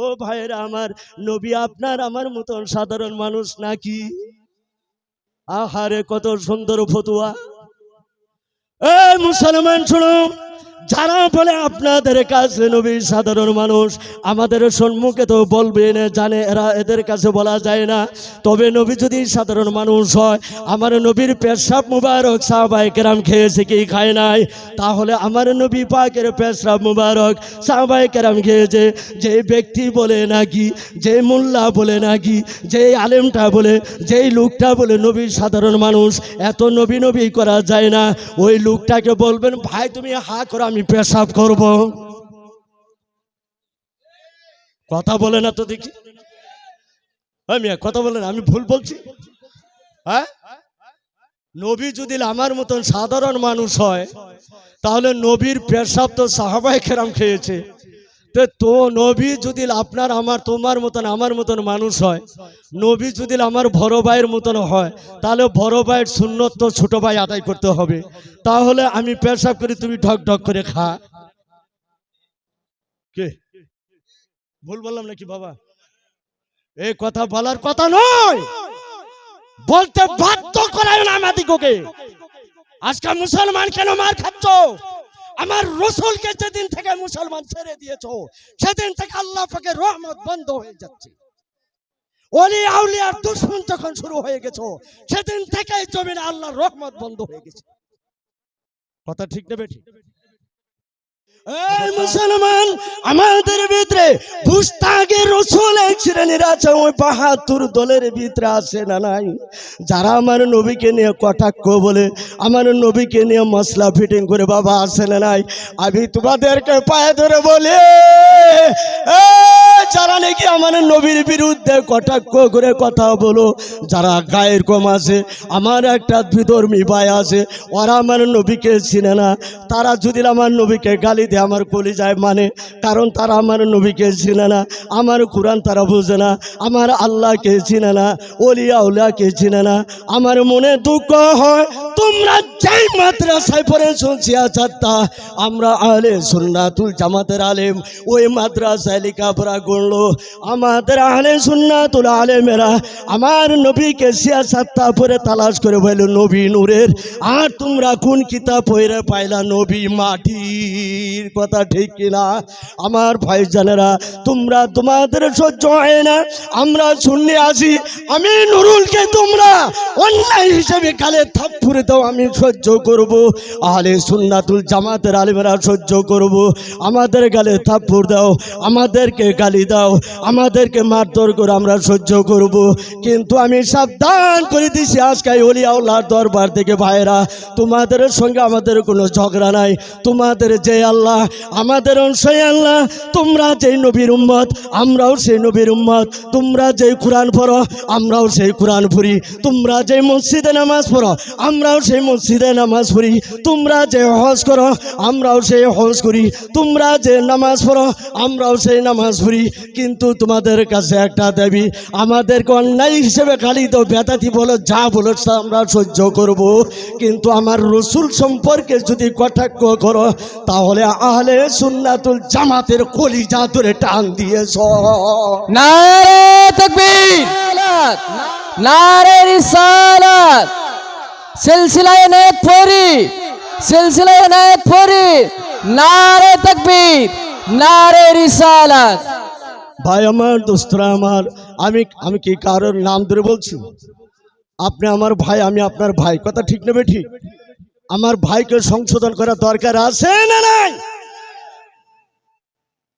ও ভাইরা আমার নবী আপনার আমার মতন সাধারণ মানুষ নাকি? আহারে, কত সুন্দর ফতুয়া। এ মুসলমান শোনো যারা বলে আপনাদের কাছে নবী সাধারণ মানুষ, আমাদের সম্মুখে তো বলবে না, জানে এরা এদের কাছে বলা যায় না। তবে নবী যদি সাধারণ মানুষ হয়, আমার নবীর পেশাব মুবারক সাহবাই কেরাম খেয়েছে কি খায় নাই? তাহলে আমার নবী পাকের পেশাব মুবারক সাহবাই কেরাম খেয়েছে। যে ব্যক্তি বলে নাকি, যে মোল্লা বলে নাকি, যে আলেমটা বলে যেই লোকটা বলে নবী সাধারণ মানুষ, এত নবী নবী করা যায় না। ওই লোকটাকে বলবেন, ভাই, তুমি হা করো, আমি পেশাব করব। কথা বলে না তো দেখি। হ্যাঁ মিয়া, কথা বলে না, আমি ভুল বলছি। হ্যাঁ? নবী যদি আমার মতন সাধারণ মানুষ হয়, তাহলে নবীর পেশাব তো সাহাবাই খেরাম খেয়েছে। তো তো নবী যদি আপনার আমার, তোমার মতন, আমার মতন মানুষ হয়, নবী যদি আমার বড় ভাইয়ের মতন হয়, তাহলে বড় ভাইয়ের সুন্নত তো ছোট ভাই আদায় করতে হবে। তাহলে আমি পেশাব করি, তুমি ঢক ঢক করে খা। কে? ভুল বললাম নাকি বাবা? এই কথা বলার কথা নয়! বলতে বাধ্য করায় না আমাদিগকে। আজকে মুসলমান কেন মার খাচ্ছ? আমার রসুলকে যেদিন থেকে মুসলমান ছেড়ে দিয়েছ, সেদিন থেকে আল্লাহ পাকে রহমত বন্ধ হয়ে যাচ্ছে। অলি আউলিয়ার দুশ্মন যখন শুরু হয়ে গেছো, সেদিন থেকে জমিনে আল্লাহর রহমত বন্ধ হয়ে গেছে। কথা ঠিক নেবে ঠিক মুসলমান, আমাদের ভিতরে পুস্তাগের রসুল এক শ্রেণির আছে ওই বাহাত্তর দলের ভিতরে আছে না নাই? যারা আমার নবীকে নিয়ে কটাক্ষ বলে, আমার নবীকে নিয়ে মশলা ফিটিং করে, বাবা আসে না নাই? আমি তোমাদেরকে পায়ে ধরে বলি যারা নাকি আমার নবীর বিরুদ্ধে কটাক্ষ করে কথা বলো? যারা গায়ের কম আছে, আমার একটা বিধর্মী ভাই আছে, ওরা আমার নবীকে চিনে না। তারা যদি আমার নবীকে গালি দেয়, আমার কলি যায় মানে কারণ তারা আমার নবীকে চিনে না। আমার কোরআন তারা বুঝে না, আমার আল্লাহকে চিনে না অলিয়া উলিয়াকে চিনে না। আমার মনে দুঃখ হয়, তোমরা যেই মাদ্রাসায় পড়ে শুনছি আচারটা আমরা আলে সুন্নাতুল জামাতের আলেম, ওই মাদ্রাসায় লেখাপড়া করল। আমাদের আলে সুন্নাতুল আলেমেরা আমার নবীকে সিয়াসাত্তা পরে তালাশ করে বলল, নবী নূরের, আর তোমরা কোন কিতাব পড়ে পাইলা নবী মাটির কথা ঠিক কিনা? আমার ভাই জানেরা, তোমরা তোমাদের সহ্য হয় না, আমরা শুনলে আসি আমি নুরুলকে তোমরা অন্যায় হিসেবে কালে থাপ্পুরে দাও, আমি সহ্য করব। আলে সুন্নাতুল জামাতের আলিমেরা সহ্য করব। আমাদের গালে থাপ্পুর দাও, আমাদেরকে গালি দাও, আমাদেরকে মারধর করে আমরা সহ্য করব। কিন্তু আমি সাবধান করে দিছি আজকে অলিয়াউল্লার দরবার থেকে ভাইরা তোমাদের সঙ্গে আমাদের কোনো ঝগড়া নাই। তোমাদের যে আল্লাহ, আমাদের সেই আল্লাহ। তোমরা যেই নবীর উম্মত, আমরাও সেই নবীর উম্মত। তোমরা যেই কোরআন পড়ো, আমরাও সেই কোরআন পড়ি। তোমরা যে মসজিদে নামাজ পড়ো, আমরাও সেই মসজিদে নামাজ পড়ি। তোমরা যে হজ করো, আমরাও সেই হজ করি। তোমরা যে নামাজ পড়ো, আমরাও সেই নামাজ পড়ি। কিন্তু তোমাদের কাছে একটা দেবী আমাদেরকে অন্যায় হিসেবে খালি তো বেদাতি বলো, যা বলো আমরা সহ্য করব। কিন্তু আমার রসুল সম্পর্কে যদি কটাক্ষ করো, তাহলে আহলে সুন্নাতুল জামাতের কলিজা ধরে টান দিয়েছ। ফরি, সিলসিলায়ে নায়ত ফরি। নারে তকবীর, নারে রিসালাত। ভাই আমার, দোস্তরা আমার, আমি আমি কি কারোর নাম ধরে বলছি? আপনি আমার ভাই, আমি আপনার ভাই। কথা ঠিক নেবে ঠিক আমার ভাইকে সংশোধন করার দরকার আছে না নাই?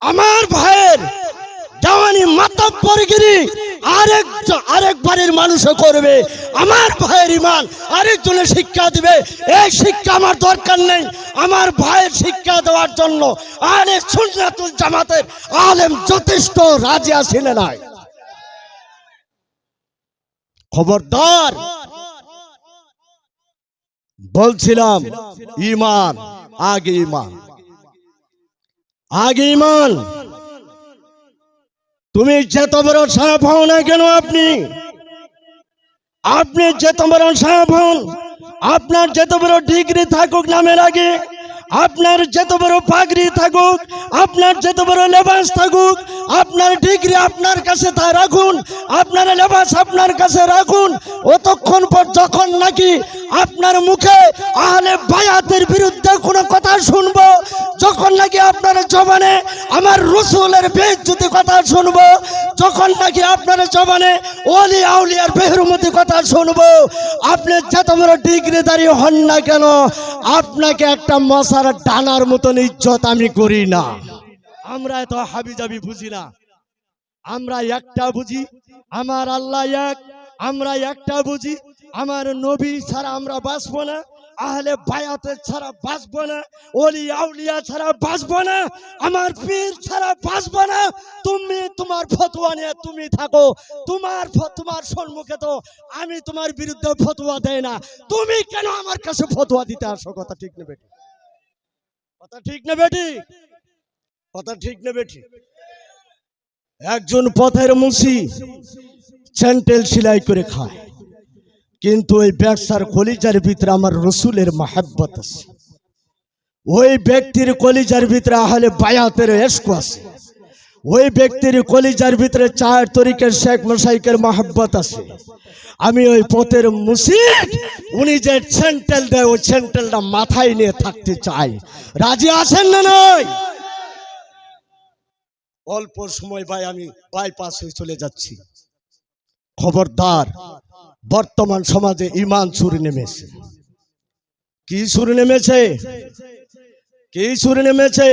আমার ভাইয়ের দেওয়ানি মাতব্বরগিরি আরেক আরেক বাড়ির মানুষও করবে। আমার ভাইয়ের ইমান আরেকজনের শিক্ষা দিবে। এই শিক্ষা আমার দরকার নেই। আমার ভাইয়ের শিক্ষা দেওয়ার জন্য আরে সুন্নাতুল জামাতের আলেম যথেষ্ট রাজি আছেন নাই। খবরদার, বলছিলাম, ইমান, আগে ইমান। আগে ইমান। তুমি যত বড় সাহেব হও না কেন আপনি? আপনি যত বড় সাহেব হন, আপনার যত বড় ডিগ্রি থাকুক নামের আগে আপনার যত বড় পাগড়ি থাকুক, আপনার যত বড় লেবাস থাকুক, আপনার ডিগ্রি আপনার কাছে তা রাখুন, আপনার লেবাস আপনার কাছে রাখুন, অতক্ষণ পর যখন নাকি আপনার মুখে আহলে বায়াতের বিরুদ্ধে কোনো কথা শুনব, যখন নাকি আপনার জবানে আমার রসুলের বেজ্জুতি কথা শুনব, যখন নাকি আপনার জবানে ওলি আউলিয়ার বেহরুমতি কথা শুনব, আপনি যত বড় ডিগ্রিদারি হন না কেন, আপনাকে একটা মশার ডানার মতন ইজ্জত আমি করি না। আমরা এত হাবিজাবি বুঝি না। আমরা একটা বুঝি, আমার আল্লাহ এক, আমরা একটা বুঝি, আমার নবী ছাড়া আমরা বাঁচবো না, আহলে বায়াতের ছাড়া বাঁচবো না, ওলি আউলিয়া ছাড়া বাঁচবো না, আমার পীর ছাড়া বাঁচবো না। তুমি তোমার ফতোয়া নিয়ে তুমি থাকো, তোমার তোমার সম্মুখে তো আমি তোমার বিরুদ্ধে ফতোয়া দেয় না। তুমি কেন আমার কাছে ফতোয়া দিতে আসো? কথা ঠিক নেবে কথা ঠিক না বেটি? কথা ঠিক না বেটি? একজন পথের মুসি স্যান্ডেল সেলাই করে খায়। কিন্তু ওই ব্যবসার কলিজার ভিতরে আমার রসুলের মাহাব্বত আছে। ওই ব্যক্তির কলিজার ভিতরে আহলে বায়াতের এসকো আছে। ওই ব্যক্তির কলিজার ভিতরে চার তরিকের শেখ মশাইকের মাহাব্বত আছে। আমি ওই পথের মুসিদ উনি যে সেন্টেল দেয়, ওই সেন্টেলটা মাথায় নিয়ে থাকতে চাই। রাজি আছেন না নয় অল্প সময় ভাই, আমি বাইপাস হয়ে চলে যাচ্ছি। খবরদার, বর্তমান সমাজে ইমান সুর নেমেছে। কি সুর নেমেছে? কি সুর নেমেছে?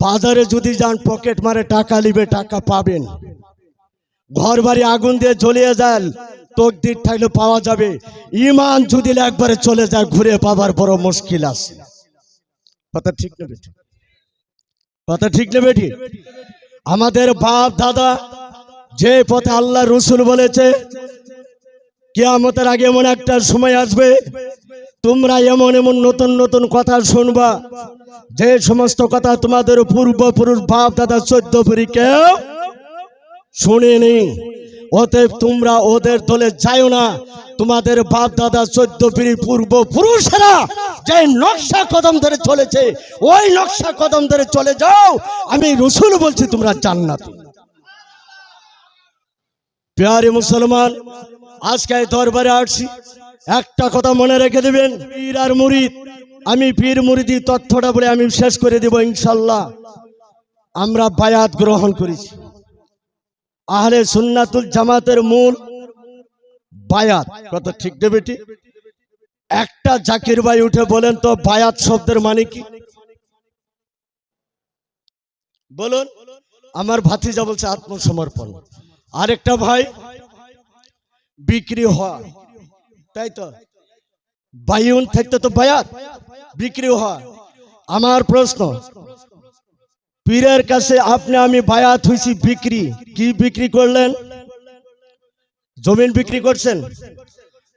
বাজারে যদি যান, পকেট মারে টাকা নিবে, টাকা পাবেন। ঘর বাড়ি আগুন দিয়ে জ্বলিয়ে যান তকদির থাকলে পাওয়া যাবে। ইমান যদি একবারে চলে যায়, ঘুরে পাবার বড় মুশকিল আছে। কথা ঠিক নেবে কথা ঠিক নেবে আমাদের বাপ, দাদা যে পথে আল্লাহ রসুল বলেছে, কেয়ামতের আগে এমন একটা সময় আসবে তোমরা এমন এমন নতুন নতুন কথা শুনবা। যে সমস্ত কথা তোমাদের পূর্বপুরুষ বাপ দাদা চোদ্দ পুরী কেউ শুনেনি অতএব তোমরা ওদের দলে যাও না। তোমাদের বাপ দাদা চোদ্দ পিড়ি পূর্ব পুরুষেরা যে নকশা কদম ধরে চলেছে, ওই নকশা কদম ধরে চলে যাও। আমি রসুল বলছি, তোমরা জান্নাত। প্যারে মুসলমান, আজকে দরবারে আসছি। একটা কথা মনে রেখে দেবেন, পীর আর মুরিদ। আমি পীর মুরিদি তথ্যটা বলে আমি শেষ করে দেব ইনশাল্লাহ। আমরা বায়াত গ্রহণ করেছি। আহলে সুন্নাতুল জামাতের মূল বায়াত। কত ঠিক দেবে একটা জাকির ভাই উঠে বলেন তো, বায়াত শব্দের মানে কি? বলুন, আমার ভাতিজা বলছে আত্মসমর্পণ। আরেকটা ভাই, বিক্রি হওয়া। তাই তো? বায়ুন থাকতে তো বায়াত, বিক্রি হয়। আমার প্রশ্ন, পীরের কাছে আপনি আমি বায়াত হয়েছি বিক্রি, কি বিক্রি করলেন? জমিন বিক্রি করছেন,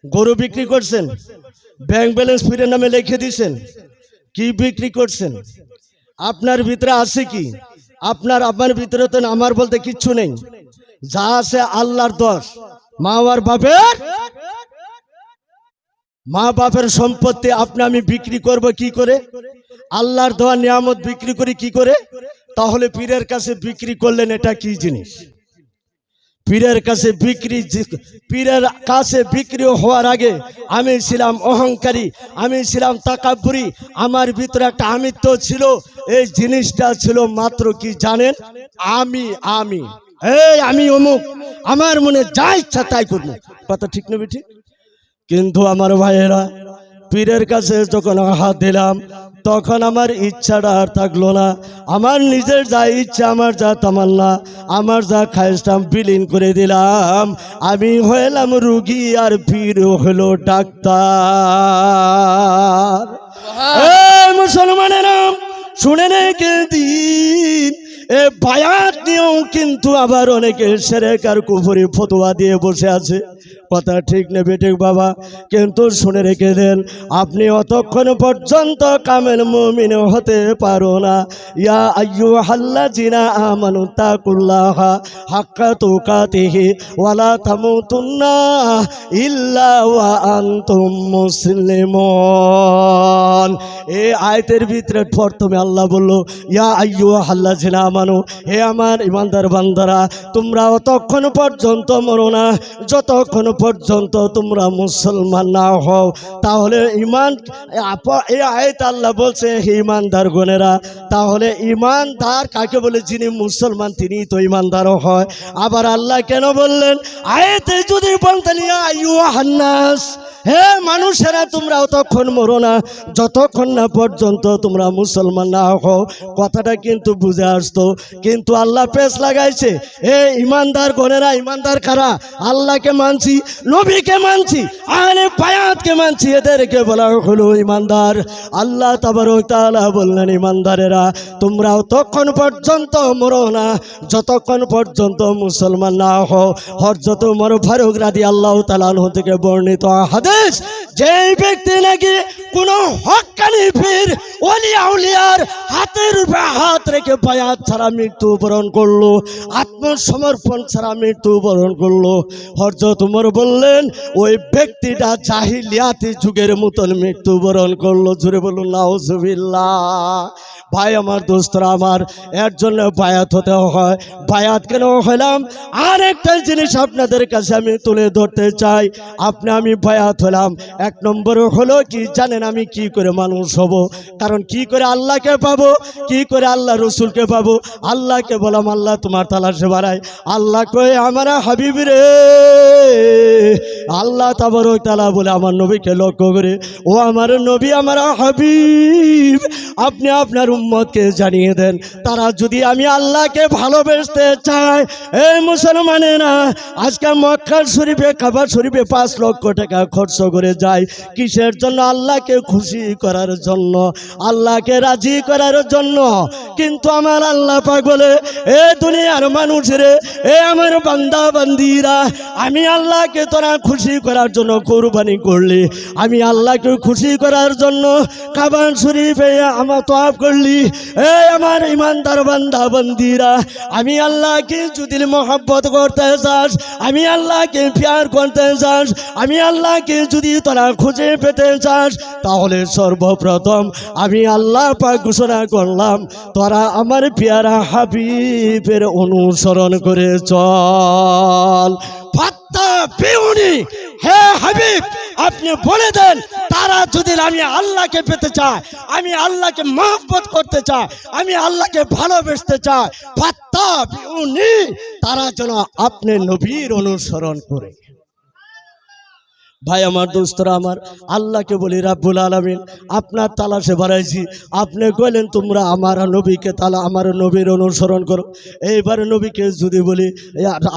গরু বিক্রি করছেন, ব্যাংক ব্যালেন্স পীরের নামে লিখে দিয়েছেন কি বিক্রি করছেন? আপনার ভিতরে আছে কি? আপনার আমার ভিতরে তো আমার বলতে কিচ্ছু নেই। যা আছে আল্লাহর দোষ। মা আর বাপের মা বাপের সম্পত্তি আপনি আমি বিক্রি করব কি করে? আল্লাহর দেওয়া নিয়ামত বিক্রি করি কি করে? তাহলে পীরের কাছে বিক্রি করলেন এটা কি জিনিস? পীরের কাছে বিক্রি পীরের কাছে বিক্রি হওয়ার আগে আমি ছিলাম অহংকারী, আমি ছিলাম তাকাব্বুরি, আমার ভিতরে একটা আমিত্ব ছিল, এই জিনিসটা ছিল মাত্র কি জানেন? আমি আমি। এই আমি অমুক, আমার মনে যা ইচ্ছা তাই করব। কথা ঠিক নেবে ঠিক কিন্তু আমার ভাইয়েরা পীরের কাছে যখন হাত দিলাম তখন আমার ইচ্ছাটা আর থাকল না। আমার নিজের যা ইচ্ছা আমার যা তামান্না আমার যা খাইস্তাম বিলীন করে দিলাম। আমি হইলাম রুগী আর পীর হলো ডাক্তার। মুসলমানেরা শুনে রেখে দিন। এ বায়াত নিয়েও কিন্তু আবার অনেকে সেরেক আর কুফরি ফতোয়া দিয়ে বসে আছে। কথা ঠিক নেবে ঠিক বাবা, কিন্তু শুনে রেখে দেন, আপনি অতক্ষণ পর্যন্ত কামেল মুমিন হতে পারো না। ইয়া আয়ু হাল্লা জিনা আমানু তাকুল্লাহা হাক্কা তুকাতিহি ওয়ালা তামুতুন্না ইল্লা ওয়া আনতুম মুসলিমুন। এই আয়তের ভিতরে প্রথমে আল্লাহ বলল, ইয়া আইয়ু হাল্লা জিনা আমানু, হে আমার ইমানদার বান্দারা, তোমরা অতক্ষণ পর্যন্ত মরো না, যতক্ষণ পর্যন্ত তোমরা মুসলমান না হও। তাহলে ইমান এই আয়ত আল্লাহ বলছে ইমানদার গণেরা তাহলে ইমানদার কাকে বলে? যিনি মুসলমান তিনি তো ইমানদারও হয়। আবার আল্লাহ কেন বললেন? আয়তে যদি বলতেন হান্নাস হে মানুষেরা, তোমরা অতক্ষণ মরো না, যতক্ষণ না পর্যন্ত তোমরা মুসলমান না হও। কথাটা কিন্তু বুঝে আসতো। কিন্তু আল্লাহ পেশ লাগাইছে। হে ইমানদার গণেরা ইমানদার কারা? আল্লাহকে মানছি নবীকে মানছি আরে পায়াতকে মানছি, এদেরকে বলা হলো ইমানদার। আল্লাহ তাবার তাআলা বললেন, ইমানদারেরা, তোমরা ততক্ষণ পর্যন্ত মরো না, যতক্ষণ পর্যন্ত মুসলমান না হও। হরজত মর ফারুক রাদি আল্লাহ তালাহ থেকে বর্ণিত হাদেশ যেই ব্যক্তি নাকি কোনো হকানি ফির অলিয়া উলিয়ার হাতের হাত রেখে পায়াত ছাড়া মৃত্যুবরণ করল, আত্মসমর্পণ ছাড়া মৃত্যুবরণ করল হরজত উমর বললেন, ওই ব্যক্তিটা জাহিলিয়াতি যুগের মতন মৃত্যুবরণ করল। জুড়ে বলুন, নাউজুবিল্লাহ। ভাই, আমার দোস্তরা, আমার এর জন্য বায়াত হতে হয়। বায়াত কেন হলাম? আর একটা জিনিস আপনাদের কাছে আমি তুলে ধরতে চাই। আপনি, আমি বায়াত হলাম। এক নম্বর হলো কি, জানেন আমি কি করে মানুষ হব? কারণ কি করে আল্লাহকে পাবো? কি করে আল্লাহ রসুলকে পাবো? আল্লাহকে বলাম আল্লাহ তোমার তালাশে বাড়াই আল্লাহ কয়ে, আমার হাবিব রে। আল্লাহ তাবার তালা বলে আমার নবীকে লক্ষ্য করে, ও আমার নবী, আমার হাবিব, আপনি আপনার উম্মতকে জানিয়ে দেন, তারা যদি আমি আল্লাহকে ভালোবেসতে চায় এই মুসলমানেরা, আজকে মক্কা শরীফে কাবা শরীফে পাঁচ লক্ষ টাকা খরচ করে যায়, কিসের জন্য? আল্লাহকে খুশি করার জন্য, আল্লাহকে রাজি করার জন্য। কিন্তু আমার আল্লাহ পাক বলে, এ দুনিয়ার মানুষরে, এ আমার বান্দা বান্দিরা আমি আল্লাহকে তোরা খুশি করার জন্য কোরবানি করলি। আমি আল্লাহকে খুশি করার জন্য কাবান শরীফে আমার তোয়াব করলি। এ আমার ইমানদার বান্দা, বান্দিরা, আমি আল্লাহকে যদি মহব্বত করতে চাস, আমি আল্লাহকে প্যার করতে চাস, আমি আল্লাহকে যদি তোরা খুঁজে পেতে চাস, তাহলে সর্বপ্রথম আমি আল্লাহ পাক ঘোষণা করলাম, তোরা আমার পেয়ারা হাবিবের অনুসরণ করে চল। ফাত্তা পেউনি, হে হাবিব, আপনি বলে দেন, তারা যদি আমি আল্লাহকে পেতে চাই আমি আল্লাহকে মহব্বত করতে চাই আমি আল্লাহকে ভালোবেসতে চাই ফাত্তা পেউনি, তারা যেন আপনি নবীর অনুসরণ করে। ভাই, আমার দোস্তরা, আমার আল্লাহকে বলি রাব্বুল আলমিন, আপনার তালাশে বাড়াইছি। আপনি কইলেন, তোমরা আমার নবীকে তালা, আমার নবীর অনুসরণ করো। এইবার নবীকে যদি বলি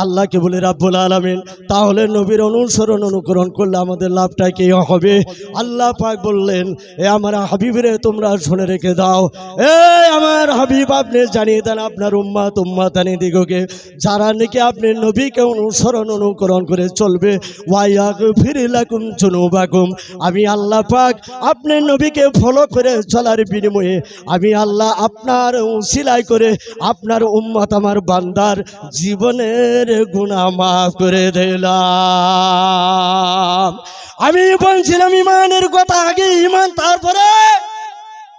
আল্লাহকে বলি রাব্বুল আলমিন, তাহলে নবীর অনুসরণ অনুকরণ করলে আমাদের লাভটা কি হবে? আল্লাহ পাক বললেন, এ আমার হাবিবরে, তোমরা শুনে রেখে দাও। এ আমার হাবিব, আপনি জানিয়ে দেন, আপনার উম্মা তুম্মা তানি দিগকে, যারা নাকি আপনি নবীকে অনুসরণ অনুকরণ করে চলবে ওয়াইয়াক ফিরিলাকুম জুনুবাকুম। আমি আল্লাহ পাক আপনি নবীকে ফলো করে চলার বিনিময়ে আমি আল্লাহ আপনার সিলাই করে আপনার উম্মত আমার বান্দার জীবনের গুণা মাফ করে দিলাম। আমি বলছিলাম, ইমানের কথা আগে ইমান, তারপরে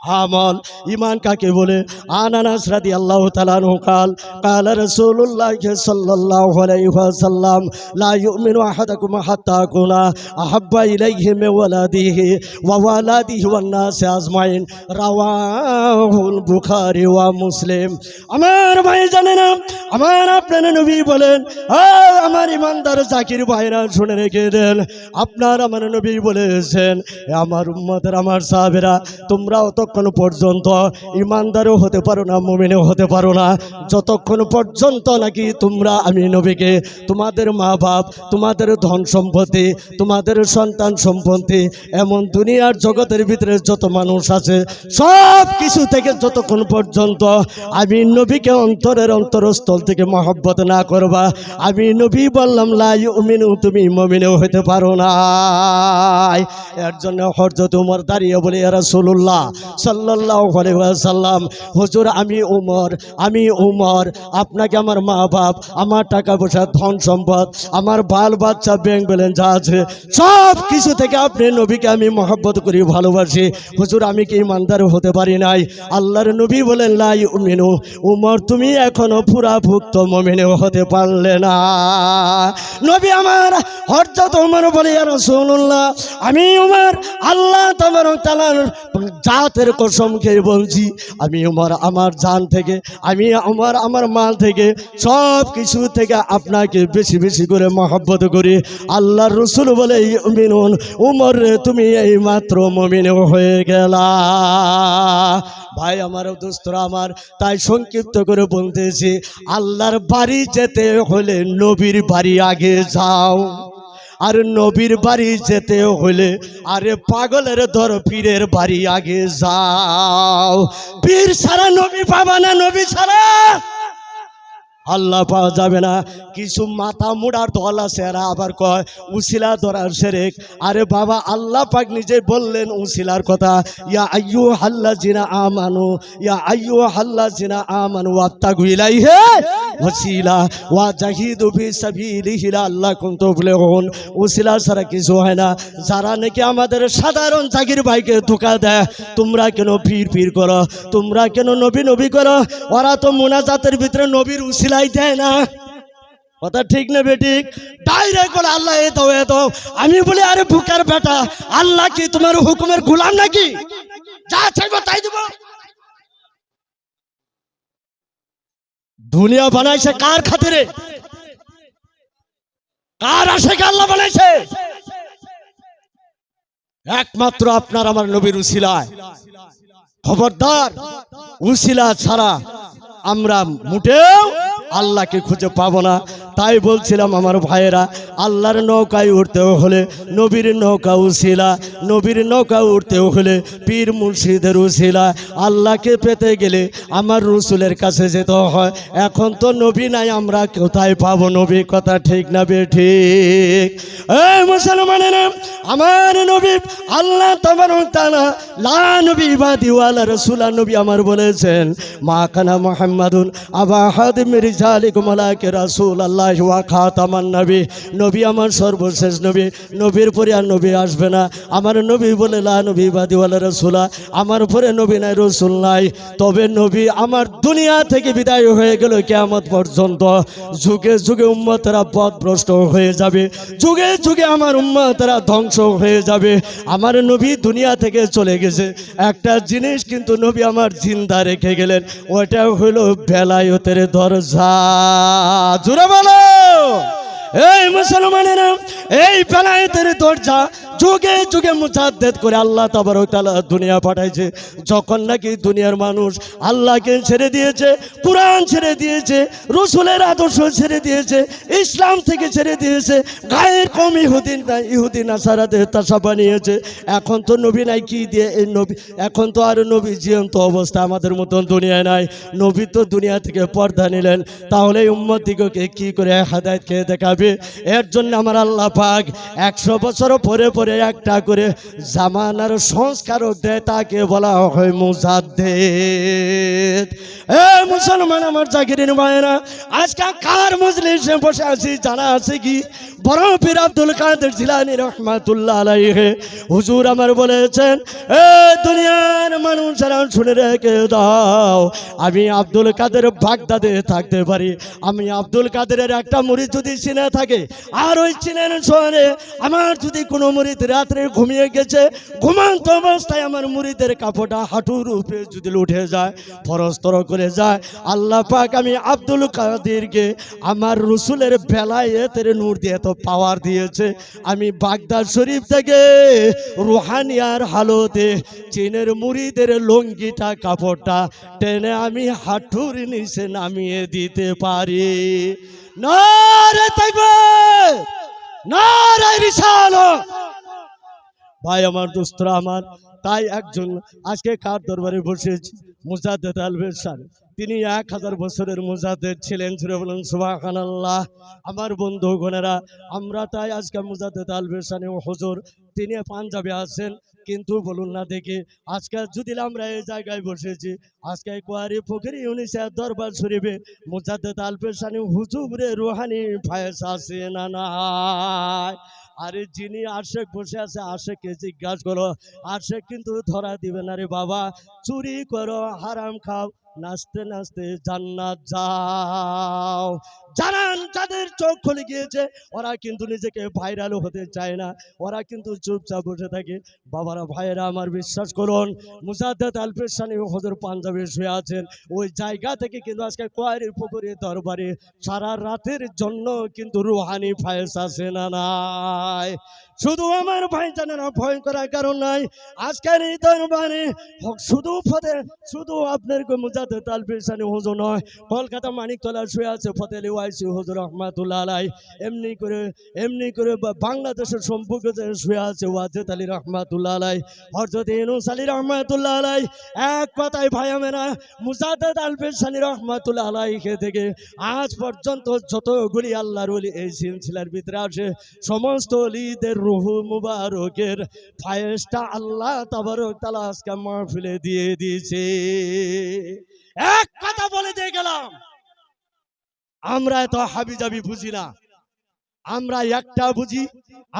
আমল ইমান কাকে বলে? আনানাস রাদি আল্লাহ তালানু কাল কাল রসুল্লাহ সাল্লাল্লাহু আলাইহি ওয়াসাল্লাম, লা ইউমিনু আহাদাকুম হাত্তা কুনা আহাব্বা ইলাইহি মিন ওয়ালাদিহি ওয়া ওয়ালাদিহি ওয়ান নাস আজমাইন। রাওয়াহুল বুখারী ওয়া মুসলিম। আমার ভাই জানে না, আমার আপনার নবী বলেন আমার ইমানদার জাকির ভাইরা, শুনে রেখে দেন। আপনার আমার নবী বলেছেন আমার উম্মতের, আমার সাহাবেরা তোমরা অতক্ষণ ততক্ষণ পর্যন্ত ইমানদারও হতে পারো না, মোমিনেও হতে পারো না, যতক্ষণ পর্যন্ত নাকি তোমরা আমি নবীকে, তোমাদের মা বাপ তোমাদের ধন সম্পত্তি, তোমাদের সন্তান সম্পত্তি, এমন দুনিয়ার জগতের ভিতরে যত মানুষ আছে, সব কিছু থেকে যতক্ষণ পর্যন্ত আমি নবীকে অন্তরের অন্তরস্থল থেকে মহব্বত না করবা, আমি নবী বললাম লাই উমিনু তুমি মমিনেও হতে পারো না এর জন্য হরজত উমর দাঁড়িয়ে বলে রাসূলুল্লাহ সাল্লাল্লাহু ওয়াসাল্লাম, হুজুর, আমি উমর আমি উমর, আপনাকে আমার মা বাপ আমার টাকা পয়সা ধন সম্পদ, আমার বাল বাচ্চা ব্যাংক ব্যালেন্স যা আছে, সব কিছু থেকে আপনি নবীকে আমি মহব্বত করি, ভালোবাসি। হুজুর, আমি কি ইমানদার হতে পারি নাই? আল্লাহর নবী বলেন লাই উমিনু উমর, তুমি এখনও পুরা ভুক্ত মমিনেও হতে পারলে না। নবী আমার হরজত উমর বলে, ইয়া রাসূলুল্লাহ, আমি উমর, আল্লাহ তোমার তালার জাতের কসম খেয়ে বলছি, আমি উমর আমার জান থেকে, আমি আমার আমার মাল থেকে, সব কিছু থেকে আপনাকে বেশি বেশি করে মহব্বত করি। আল্লাহর রসুল বলে মিনুন উমর, তুমি এই মাত্র মমিন হয়ে গেলা। ভাই, আমার দোস্তরা আমার, তাই সংক্ষিপ্ত করে বলতেছি, আল্লাহর বাড়ি যেতে হলে নবীর বাড়ি আগে যাও। আর নবীর বাড়ি যেতে হলে, আরে পাগলের ধর পীরের বাড়ি আগে যাও। পীর ছাড়া নবী পাবা না, নবী ছাড়া। আল্লাহ পাওয়া যাবে না। কিছু মাথা মুড়ার দল আছে, এরা আবার কয়, উসিলা ধরার সেরেক। আরে বাবা, আল্লাহ পাক নিজে বললেন উসিলার কথা। ইয়া আইয়ু হাল্লা জিনা আমানু, ইয়া আইয়ু হাল্লা জিনা আমানু আত্তাগু ইলাইহি ওসিলা ওয়া জাহিদু ফি সাবিলিহি আল্লাহ কুনতু বুলহুন উসিলা ছাড়া কিছু হয় না। যারা নাকি আমাদের সাধারণ জাগির ভাইকে ধোকা দেয়, তোমরা কেন পীর পীর করো? তোমরা কেন নবী নবী করো? ওরা তো মোনাজাতের ভিতরে নবীর দেয় না। কথা ঠিক না বেঠিক ডাইরেক্ট বলে আল্লাহ এ দাও। আমি বলি, আরে বুকার বেটা, আল্লাহ কি তোমার হুকুমের গোলাম নাকি? যা চাইব তাই দেবো। দুনিয়া বানাইছে কার খাতিরে? কার আশেকে আল্লাহ বানাইছে? একমাত্র আপনার আমার নবীর উসিলায়। খবরদার, উসিলা ছাড়া আমরা মোটেও আল্লাহকে খুঁজে পাবো না। তাই বলছিলাম আমার ভাইয়েরা, আল্লাহর নৌকায় উঠতেও হলে, নবীর নৌকা উশিলা নবীর নৌকা উঠতেও হলে পীর মুর্শিদের উসিলা আল্লাহকে পেতে গেলে আমার রসুলের কাছে যেতে হয়। এখন তো নবী নাই, আমরা কোথায় পাবো? নবী কথা ঠিক না বে ঠিক। মুসলমানেরা, আমার নবী আল্লাহ তোমার তালা লা নবী বাদিওয়ালা রসুলা নবী আমার বলেছেন, মা কানা মোহাম্মদুন আবাহাদ হাদিম রিজালিকুম আলাকে রাসূল আল্লাহ ওয়া খাতামান নবী নবী আমার সর্বশেষ নবী। নবীর পরে আর নবী আসবে না। আমার নবী বলে, লা নবী বাদিওয়ালা রসুলা। আমার পরে নবী নাই, রসুল নাই। তবে নবী আমার দুনিয়া থেকে বিদায় হয়ে গেল কেয়ামত পর্যন্ত। যুগে যুগে উম্মতেরা পথভ্রষ্ট হয়ে যাবে। যুগে যুগে আমার উম্মতেরা ধ্বংস হয়ে যাবে। আমার নবী দুনিয়া থেকে চলে গেছে। একটা জিনিস কিন্তু নবী আমার জিন্দা রেখে গেলেন। ওটা হলো বেলায়তের দরজা। জুড়ে বলো। এই মুসলমানেরা এই বেলায়েতের দরজা যুগে যুগে মুজাদ্দেদ করে আল্লাহ তাবারক দুনিয়া পাঠাইছে। যখন নাকি দুনিয়ার মানুষ আল্লাহকে ছেড়ে দিয়েছে, কোরআন ছেড়ে দিয়েছে, রসুলের আদর্শ ছেড়ে দিয়েছে, ইসলাম থেকে ছেড়ে দিয়েছে, গায়ের কম ইহুদিন ইহুদিন আসারাদের তাসা বানিয়েছে। এখন তো নবী নাই, কি দিয়ে এই নবী এখন তো আর নবী জীবন্ত অবস্থা আমাদের মতন দুনিয়ায় নাই। নবী তো দুনিয়া থেকে পর্দা নিলেন। তাহলে উম্মত দিগকে কি করে হাদায়ত খেয়ে দেখাবে? এর জন্য আমার আল্লাহ পাক একশো বছর পরে পরে একটা করে জামানার সংস্কারক দেয় তাকে বলা হয় মুজাদ্দেদ। এ মুসলমান আমার জাকিরিন ভাইয়েরা, আজকে কার মজলিসে বসে আছি জানা আছে কি? বড় পীর আব্দুল কাদের জিলানি রহমাতুল্লাহ আলাইহে, হুজুর আমার বলেছেন, এ দুনিয়ার মানুষেরা শুনে রেখে দাও, আমি আব্দুল কাদের বাগদাদে থাকতে পারি। আমি আব্দুল কাদেরের একটা মুড়ি যদি চিনে থাকে, আর ওই চিনেন শহরে আমার যদি কোনো মুড়ি রাত্রে ঘুমিয়ে গেছে, ঘুমান্ত অবস্থায় আমার মুরিদের কাপড়টা হাঁটুর উপরে যদি উঠে যায়, ফরস্তর করে যায়, আল্লাহ পাক আমি আব্দুল কাদিরকে আমার রসুলের বেলায় এতের নূর দিয়ে এত পাওয়ার দিয়েছে। আমি বাগদাদ শরীফ থেকে রুহানিয়ার হালতে চীনের মুড়িদের লঙ্গিটা, কাপড়টা টেনে আমি হাঁটুর নিচে নামিয়ে দিতে পারি। নারে থাকবে নারে রিসালত! ভাই আমার দোস্তরা আমার। তাই একজন, আজকে কার দরবারে বসেছি? মুজাদ্দেদ আলবের সার তিনি এক হাজার বছরের মুজাদ্দেদ ছিলেন ছিল বলুন সুবাহান আল্লাহ আমার বন্ধু গণেরা আমরা তাই আজকে মুজাদ্দেদ আলবের সানে হজুর, তিনি পাঞ্জাবে আছেন, কিন্তু বলুন না দেখি, আজকে যদি আমরা এই জায়গায় বসেছি, আজকে কোয়ারি ফকিরি উনিশের দরবার শরীফে মুজাদ্দেদ আলবের সানে হুজুরে রুহানি ফায়েস আছে না আরে যিনি আশেক বসে আছে আশেককে জিজ্ঞাসা করো আশেক কিন্তু ধরা দিবে না রে বাবা। চুরি করো, হারাম খাও, নাচতে নাচতে জান্নাত যাও। জানান, যাদের চোখ খুলে গিয়েছে, ওরা কিন্তু নিজেকে ভাইরাল হতে চায় না। ওরা কিন্তু চুপচাপ বসে থাকে। বাবারা, ভাইয়েরা, আমার বিশ্বাস করুন, মুজাদ্দেদ আলফেসানি হজর পাঞ্জাবে শুয়ে আছেন। ওই জায়গা থেকে কিন্তু আজকে কোয়ারি পুকুরে দরবারে সারা রাতের জন্য কিন্তু রুহানি ফায়েস আছে না নাই? শুধু আমার ভাই জানেন ভয় করার কারণ নাই। আজকের এই দরবারে শুধু ফতে শুধু আপনার মুজাদে তালবিসানি হুজুর নয়, কলকাতা মানিকতলা শুয়ে আছে ফতেলি ওয়াইসি হুজুর রহমাতুল্লাহ আলাই এমনি করে এমনি করে বাংলাদেশের সম্পর্ক শুয়ে আছে ওয়াজেদ আলী রহমাতুল্লাহ আলাই হরজত ইনুস আলী রহমাতুল্লাহ আলাই এক কথায় ভাই আমেরা, মুজাদ্দেদ আলবেসানি রহমাতুল্লাহ আলাইকে থেকে আজ পর্যন্ত যতগুলি আল্লাহর ওলি এই সিলসিলার ভিতরে আসে, সমস্ত অলিদের রুহু মুবারকের ফায়েসটা আল্লাহ তাবারক তালা আজকে মাহফিলে দিয়ে দিয়েছে। এক কথা বলে দিয়ে গেলাম। আমরা এত হাবি হাবিজাবি বুঝি না। আমরা একটা বুঝি,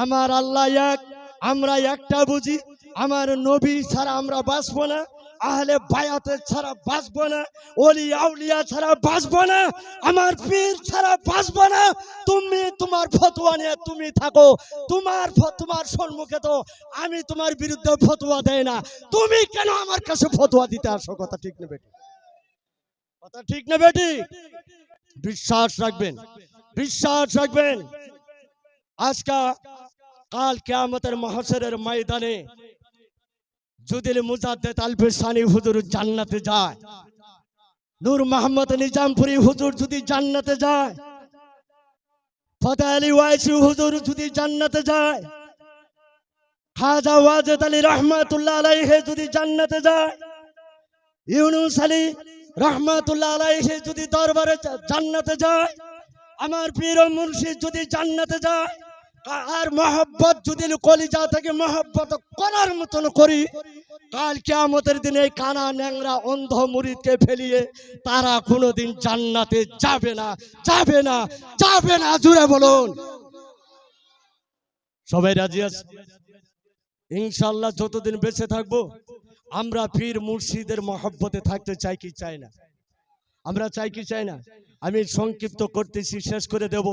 আমার আল্লাহ এক, আমরা একটা বুঝি, আমার নবী ছাড়া আমরা বাঁচবো না, আহলে বায়াতে ছাড়া বাঁচবো না, ওলি আউলিয়া ছাড়া বাঁচবো না, আমার পীর ছাড়া বাঁচবো না। তুমি তোমার ফতোয়া নিয়ে তুমি থাকো, তোমার তোমার সম্মুখে তো আমি তোমার বিরুদ্ধে ফতোয়া দেয় না। তুমি কেন আমার কাছে ফতোয়া দিতে আসো? কথা ঠিক না বেটি কথা ঠিক না বেটি বিশ্বাস রাখবেন। বিশ্বাস রাখবেন। আজকা কাল কেয়ামতের মহাসরের ময়দানে যদি মুজাদ্দেদ আলফে সানি হুজুর জান্নাতে যায়। নূর মোহাম্মদ নিজামপুরি হুজুর যদি জান্নাতে যায়। ফতে আলী ওয়াইসি হুজুর যদি জান্নাতে যায়। খাজা ওয়াজেদ আলী রহমাতুল্লাহ আলাইহে যদি জান্নাতে যায়। ইউনুস আলী রহমাতুল্লাহ আলাইহে যদি দরবারে জান্নাতে যায়, আমার পীর ও মুর্শিদ যদি জান্নাতে যায় আর মহব্বত যদি কলিজা থেকে মহব্বত করার মতন করি, কাল কিয়ামতের দিনে এই কানা ন্যাংরা অন্ধ মুরিদকে ফেলিয়ে তারা কোনোদিন জান্নাতে যাবে না যাবে না যাবে না। জুড়ে বলুন। সবাই রাজি আছে ইনশাল্লাহ যতদিন বেঁচে থাকব আমরা পীর মুর্শিদের মহব্বতে থাকতে চাই কি চাই না? আমরা চাই কি চাই না? আমি সংক্ষিপ্ত করতেছি, শেষ করে দেব।